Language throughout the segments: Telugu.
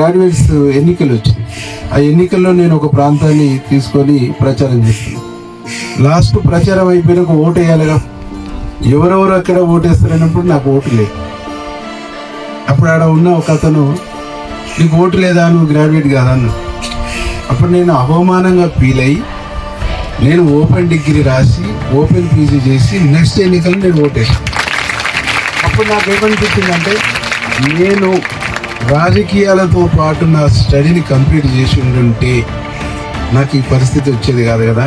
గ్రాడ్యుయేట్స్ ఎన్నికలు వచ్చాయి ఆ ఎన్నికల్లో నేను ఒక ప్రాంతాన్ని తీసుకొని ప్రచారం చేస్తున్నాను లాస్ట్ ప్రచారం అయిపోయినాక ఓటు వేయాలిగా ఎవరెవరు అక్కడ ఓటేస్తారన్నప్పుడు నాకు ఓటు లేదు. అప్పుడు ఆడ ఉన్న ఒక అతను నీకు ఓటు లేదా? నువ్వు గ్రాడ్యుయేట్ కాదా? అన్న అప్పుడు నేను అవమానంగా ఫీల్ అయ్యి నేను ఓపెన్ డిగ్రీ రాసి ఓపెన్ పీజీ చేసి నెక్స్ట్ ఎన్నికలు నేను ఓటేసాను అప్పుడు నాకు ఏమనిపించిందంటే నేను రాజకీయాలతో పాటు నా స్టడీని కంప్లీట్ చేసి ఉంటుంటే నాకు ఈ పరిస్థితి వచ్చేది కాదు కదా.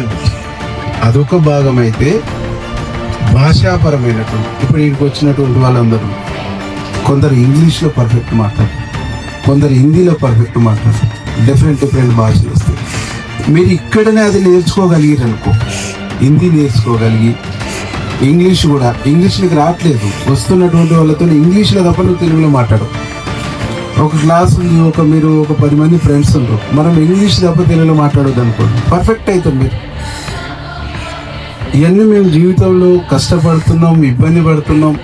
అదొక భాగం అయితే భాషాపరమైనటువంటి ఇప్పుడు ఇక్కడికి వచ్చినటువంటి వాళ్ళందరూ కొందరు ఇంగ్లీష్లో పర్ఫెక్ట్ మాట్లాడతారు కొందరు హిందీలో పర్ఫెక్ట్ మాట్లాడతారు డిఫరెంట్ డిఫరెంట్ భాషలు వస్తాయి. మీరు ఇక్కడనే అది నేర్చుకోగలిగారు అనుకో హిందీ నేర్చుకోగలిగి ఇంగ్లీష్ కూడా ఇంగ్లీష్ నీకు రావట్లేదు. వస్తున్నటువంటి వాళ్ళతో ఇంగ్లీష్లో తప్ప నువ్వు తెలుగులో మాట్లాడు ఒక క్లాస్ ఉంది ఒక మీరు ఒక పది మంది ఫ్రెండ్స్ ఉంటారు. మనం ఇంగ్లీష్ తప్ప తెలుగులో మాట్లాడొద్దు అనుకోండి పర్ఫెక్ట్ అవుతుంది మీరు. ఇవన్నీ మేము జీవితంలో కష్టపడుతున్నాం ఇబ్బంది పడుతున్నాం.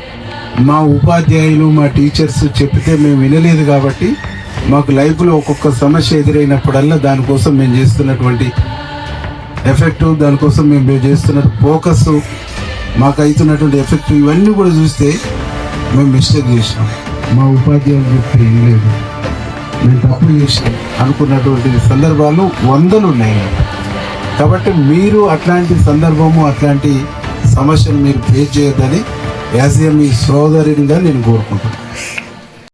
మా ఉపాధ్యాయులు మా టీచర్స్ చెప్తే మేము వినలేదు కాబట్టి మాకు లైఫ్లో ఒక్కొక్క సమస్య ఎదురైనప్పుడల్లా దానికోసం మేము చేస్తున్నటువంటి ఎఫెక్ట్ దానికోసం మేము మేము చేస్తున్న ఫోకస్ మాకు అవుతున్నటువంటి ఎఫెక్ట్ ఇవన్నీ కూడా చూస్తే మేము మిస్టేక్ చేసినాం. మా ఉపాధ్యాయులు చెప్తే ఏం లేదు. నేను తప్పు చేసినాం. అనుకున్నటువంటి సందర్భాలు వందలు ఉన్నాయి కాబట్టి మీరు అట్లాంటి సందర్భము అట్లాంటి సమస్యను మీరు ఫేస్ చేయొద్దని యాజ్ ఏ మీ సోదరుడిగా నేను కోరుకుంటున్నాను.